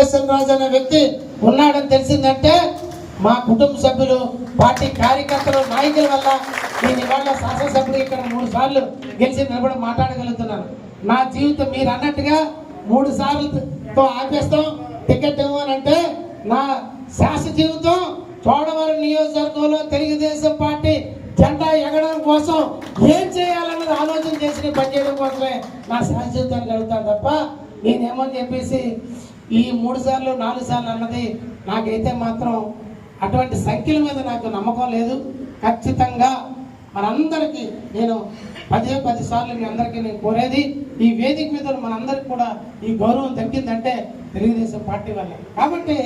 వెంకటేశ్వర రాజు అనే వ్యక్తి ఉన్నాడని తెలిసిందంటే మా కుటుంబ సభ్యులు పార్టీ కార్యకర్తలు నాయకుల వల్ల నేను ఇవాళ శాసనసభ్యుడు ఇక్కడ మూడు సార్లు గెలిచి నిలబడి మాట్లాడగలుగుతున్నాను. నా జీవితం మీరు అన్నట్టుగా మూడు సార్లుతో ఆపేస్తాం. టికెట్ ఇవ్వనంటే నా శాస జీవితం చోడవరం నియోజకవర్గంలో తెలుగుదేశం పార్టీ జెండా ఎగడం కోసం ఏం చేయాలన్నది ఆలోచన చేసి పనిచేయడం కోసమే నా శాస జీవితాన్ని కలుగుతాను తప్ప నేనేమని చెప్పేసి ఈ మూడు సార్లు నాలుగు సార్లు అన్నది నాకైతే మాత్రం అటువంటి సంఖ్యల మీద నాకు నమ్మకం లేదు. ఖచ్చితంగా మనందరికీ నేను పదే పది సార్లు మీ అందరికీ నేను కోరేది ఈ వేదిక మీద మనందరికి కూడా ఈ గౌరవం దక్కిందంటే తెలుగుదేశం పార్టీ వల్ల కాబట్టి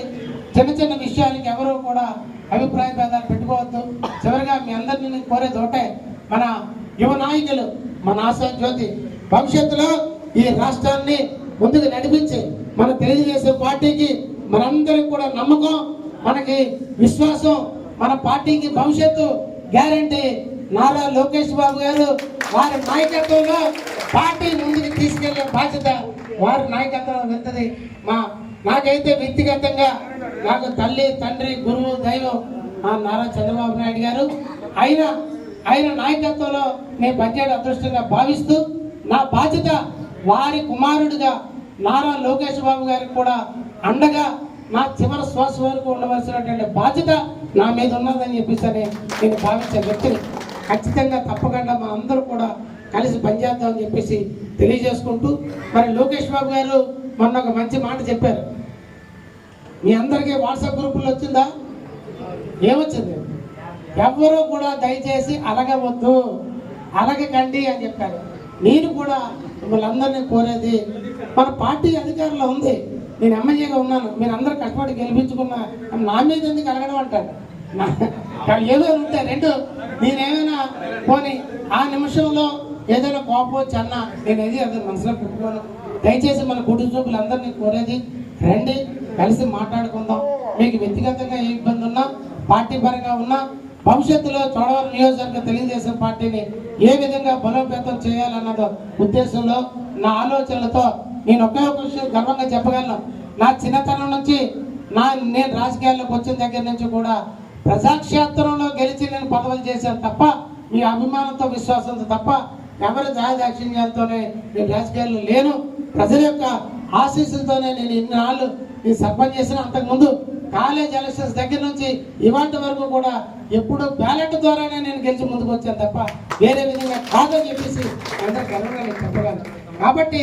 చిన్న చిన్న విషయానికి ఎవరూ కూడా అభిప్రాయ భేదాలు పెట్టుకోవద్దు. చివరిగా మీ అందరినీ నేను కోరేది ఒకటే మన యువ నాయకులు మన ఆశా జ్యోతి భవిష్యత్తులో ఈ రాష్ట్రాన్ని ముందుకు నడిపించి మన తెలియజేసే పార్టీకి మనందరికి కూడా నమ్మకం మనకి విశ్వాసం మన పార్టీకి భవిష్యత్తు గ్యారంటీ. నారా లోకేష్ బాబు గారు వారి నాయకత్వంలో పార్టీ ముందుకు తీసుకెళ్ళే బాధ్యత వారి నాయకత్వం వెళ్తుంది మా నాకైతే వ్యక్తిగతంగా నాకు తల్లి తండ్రి గురువు దైవం మా నారా చంద్రబాబు నాయుడు గారు. ఆయన ఆయన నాయకత్వంలో నేను పనిచేయడం అదృష్టంగా భావిస్తూ నా బాధ్యత వారి కుమారుడిగా నారా లోకేష్ బాబు గారికి కూడా అండగా నా చివరి శ్వాస వరకు ఉండవలసినటువంటి బాధ్యత నా మీద ఉన్నదని చెప్పేసి నేను భావించే వ్యక్తిని ఖచ్చితంగా తప్పకుండా మా అందరూ కూడా కలిసి పనిచేద్దామని చెప్పేసి తెలియజేసుకుంటూ మరి లోకేష్ బాబు గారు మొన్న ఒక మంచి మాట చెప్పారు. మీ అందరికీ వాట్సాప్ గ్రూపుల్లో వచ్చిందా? ఏమొచ్చింది? ఎవ్వరూ కూడా దయచేసి అలగవద్దు. అలగకండి అని చెప్పారు. నేను కూడా మిమ్మల్ని అందరినీ కోరేది మన పార్టీ అధికారంలో ఉంది. నేను ఎమ్మెల్యేగా ఉన్నాను. మీరు అందరూ కష్టపడి గెలిపించుకున్న నా మీద ఎందుకు అడగడం అంటారు? ఏదో ఉంటే రెండు నేనేమైనా పోని ఆ నిమిషంలో ఏదైనా కోపం వచ్చి అన్న నేను ఏది అది మనసులో పెట్టుకోను. దయచేసి మన కుటుంబ అందరినీ కోరేది రండి కలిసి మాట్లాడుకుందాం. మీకు వ్యక్తిగతంగా ఏ ఇబ్బంది ఉన్నా పార్టీ పరంగా ఉన్నా భవిష్యత్తులో చోడవరం నియోజకవర్గ తెలుగుదేశం పార్టీని ఏ విధంగా బలోపేతం చేయాలన్నదో ఉద్దేశంలో నా ఆలోచనలతో నేను ఒకే ఒక విషయం గర్వంగా చెప్పగలను. నా చిన్నతనం నుంచి నా నేను రాజకీయాల్లోకి వచ్చిన దగ్గర నుంచి కూడా ప్రజాక్షేత్రంలో గెలిచి నేను పదవులు చేశాను తప్ప మీ అభిమానంతో విశ్వాసంతో తప్ప ఎవరి దాదాక్షిణ్యాలతోనే నేను రాజకీయాల్లో లేను. ప్రజల యొక్క ఆశీస్సులతోనే నేను ఇన్ని నాళ్ళు నేను సర్పంచ్ చేసిన అంతకుముందు కాలేజ్ ఎలక్షన్స్ దగ్గర నుంచి ఇవాటి వరకు కూడా ఎప్పుడు బ్యాలెట్ ద్వారానే నేను గెలిచి ముందుకు వచ్చాను తప్ప వేరే విధంగా కాదని చెప్పేసి అందరూ గర్వంగా నేను చెప్పగలను. కాబట్టి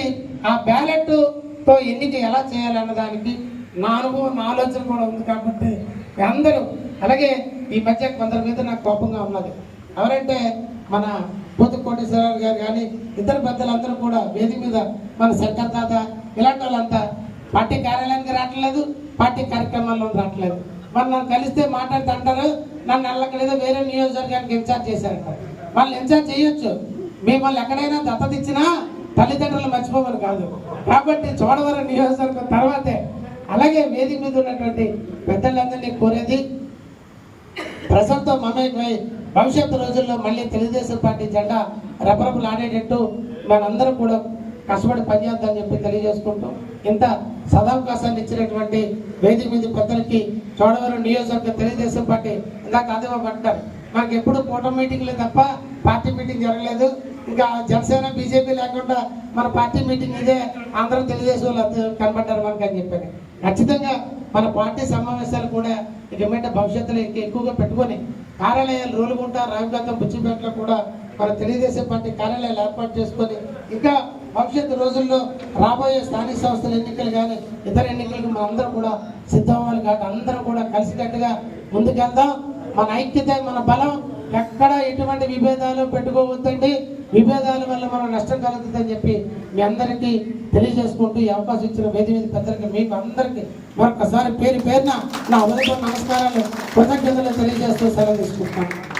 ఆ బ్యాలెట్తో ఎన్నిక ఎలా చేయాలన్న దానికి నా అనుభవం నా ఆలోచన కూడా ఉంది కాబట్టి అందరూ అలాగే ఈ మధ్య కొందరి మీద నాకు కోపంగా ఉన్నది. ఎవరంటే మన పోతు కోటేశ్వరరావు గారు కానీ ఇతర పెద్దలందరూ కూడా వేదిక మీద మన శంకర్ తాత ఇలాంటి వాళ్ళంతా పార్టీ కార్యాలయానికి రావట్లేదు. పార్టీ కార్యక్రమాల్లో రావట్లేదు. మరి నన్ను కలిస్తే మాట్లాడుతుంటారు నన్ను వెళ్ళకలేదో వేరే నియోజకవర్గానికి ఇన్ఛార్జ్ చేశారంట. వాళ్ళు ఇన్ఛార్జ్ చేయొచ్చు. మిమ్మల్ని ఎక్కడైనా దత్తత ఇచ్చినా తల్లిదండ్రులు మర్చిపోమని కాదు. కాబట్టి చోడవరం నియోజకవర్గం తర్వాతే అలాగే వేదిక మీద ఉన్నటువంటి పెద్దలందరినీ కోరేది ప్రజలతో మమేకమై భవిష్యత్తు రోజుల్లో మళ్ళీ తెలుగుదేశం పార్టీ జెండా రపరపులు ఆడేటట్టు మనందరం కూడా కష్టపడి పనిచేద్దామని చెప్పి తెలియజేసుకుంటూ ఇంత సదవకాశాన్ని ఇచ్చినటువంటి వేదిక మీద పెద్దలకి చోడవరం నియోజకవర్గ తెలుగుదేశం పార్టీ ఇందాక ఆదివారం మాకు మనకి ఎప్పుడు కూటమి మీటింగ్లే తప్ప పార్టీ మీటింగ్ జరగలేదు. ఇంకా జనసేన బీజేపీ లేకుండా మన పార్టీ మీటింగ్ ఇదే అందరూ తెలుగుదేశం వాళ్ళు కనబడ్డారు మనకి అని చెప్పాను. ఖచ్చితంగా మన పార్టీ సమావేశాలు కూడా ఇక మీద భవిష్యత్తులో ఇంకా ఎక్కువగా పెట్టుకొని కార్యాలయాలు రోలుగుంట రావిగతం బుచ్చిపేటలో కూడా మన తెలుగుదేశం పార్టీ కార్యాలయాలు ఏర్పాటు చేసుకొని ఇంకా భవిష్యత్తు రోజుల్లో రాబోయే స్థానిక సంస్థల ఎన్నికలు కానీ ఇతర ఎన్నికలకు మనం అందరూ కూడా సిద్ధమవ్వాలి కాబట్టి అందరూ కూడా కలిసికట్టుగా ముందుకెళ్దాం. మన ఐక్యత మన బలం ఎక్కడ ఎటువంటి విభేదాలు పెట్టుకోవద్దండి. విభేదాల వల్ల మనం నష్టం కలుగుతుందని చెప్పి మీ అందరికీ తెలియజేసుకుంటూ ఈ అవకాశం ఇచ్చిన వేది మీద పెద్దలకి మీకు అందరికీ మరొకసారి పేరు పేరున నా ఉదయం నమస్కారాలు కృతజ్ఞతలు తెలియజేస్తూ సెలవు తీసుకుంటున్నాను.